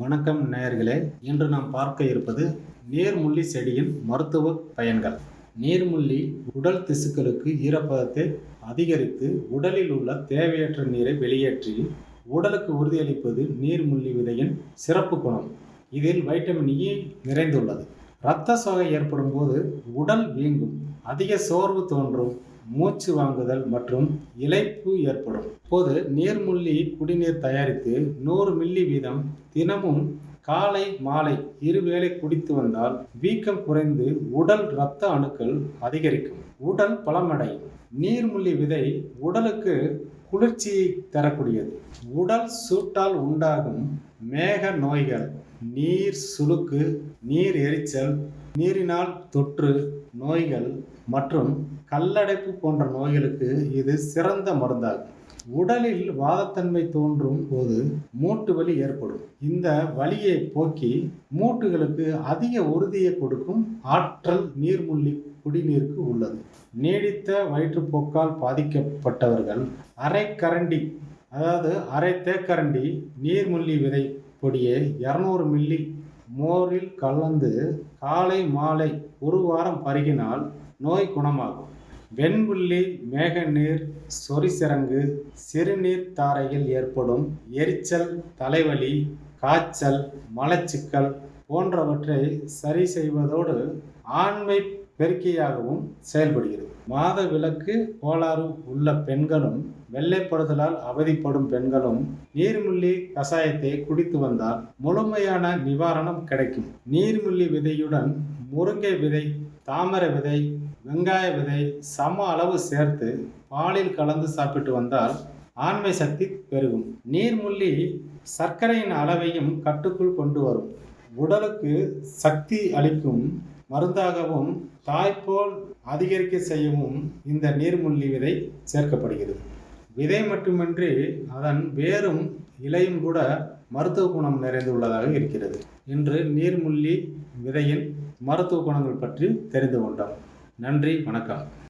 வணக்கம் நேயர்களே. இன்று நாம் பார்க்க இருப்பது நீர்முள்ளி செடியின் மருத்துவ பயன்கள். நீர்முள்ளி உடல் திசுக்களுக்கு ஈரப்பதத்தை அதிகரித்து உடலில் உள்ள தேவையற்ற நீரை வெளியேற்றி உடலுக்கு உறுதியளிப்பது நீர்முள்ளி விதையின் சிறப்பு குணம். இதில் வைட்டமின் இ நிறைந்துள்ளது. இரத்த சோகை ஏற்படும் போது உடல் வீங்கும் அதிக சோர்வு தோன்றும் மூச்சு வாங்குதல் மற்றும் இழைப்பு ஏற்படும். போது நீர்முள்ளி குடிநீர் தயாரித்து நூறு மில்லி வீதம் தினமும் காலை மாலை இருவேளை குடித்து வந்தால் வீக்கம் குறைந்து உடல் இரத்த அணுக்கள் அதிகரிக்கும். உடல் பலமடையும். நீர்முள்ளி விதை உடலுக்கு குளிர்ச்சியை தரக்கூடியது. உடல் சூட்டால் உண்டாகும் மேக நோய்கள் நீர் சுளுக்கு நீர் எரிச்சல் நீரினால் தொற்று நோய்கள் மற்றும் கல்லடைப்பு போன்ற நோய்களுக்கு இது சிறந்த மருந்தாகும் உடலில் வாதத்தன்மை தோன்றும் போது மூட்டு வலி ஏற்படும். இந்த வலியை போக்கி மூட்டுகளுக்கு அதிக உறுதியை கொடுக்கும் ஆற்றல் நீர்முள்ளி குடிநீருக்கு உள்ளது. நீடித்த வயிற்றுப்போக்கால் பாதிக்கப்பட்டவர்கள் அரை கரண்டி அதாவது அரை தேக்கரண்டி நீர்முள்ளி விதை பொடியை இரநூறு மில்லி மோரில் கலந்து காலை மாலை ஒரு வாரம் பருகினால் நோய் குணமாகும். வெண்புள்ளி மேகநீர் சொரிசிறங்கு சிறுநீர் தாரையில் ஏற்படும் எரிச்சல் தலைவலி காய்ச்சல் மலச்சிக்கல் போன்றவற்றை சரி செய்வதோடு ஆண்மை பெருக்கியாகவும் செயல்படுகிறது. மாத விளக்கு கோளாறு உள்ள பெண்களும் வெள்ளைப்படுதலால் அவதிப்படும் பெண்களும் நீர்முள்ளி கஷாயத்தை குடித்து வந்தால் முழுமையான நிவாரணம் கிடைக்கும். நீர்முள்ளி விதையுடன் முருங்கை விதை தாமரை விதை வெங்காய விதை சம அளவு சேர்த்து பாலில் கலந்து சாப்பிட்டு வந்தால் ஆண்மை சக்தி பெருகும். நீர்முள்ளி சர்க்கரையின் அளவையும் கட்டுக்குள் கொண்டு வரும். உடலுக்கு சக்தி அளிக்கும் மருந்தாகவும் தாய்ப்போல் அதிகரிக்க செய்யவும் இந்த நீர்முள்ளி விதை சேர்க்கப்படுகிறது. விதை மட்டுமின்றி அதன் வேரும் இலையும் கூட மருத்துவ குணம் நிறைந்துள்ளதாக இருக்கிறது. இன்று நீர்முள்ளி விதையின் மருத்துவ குணங்கள் பற்றி தெரிந்து கொண்டோம். நன்றி வணக்கம்.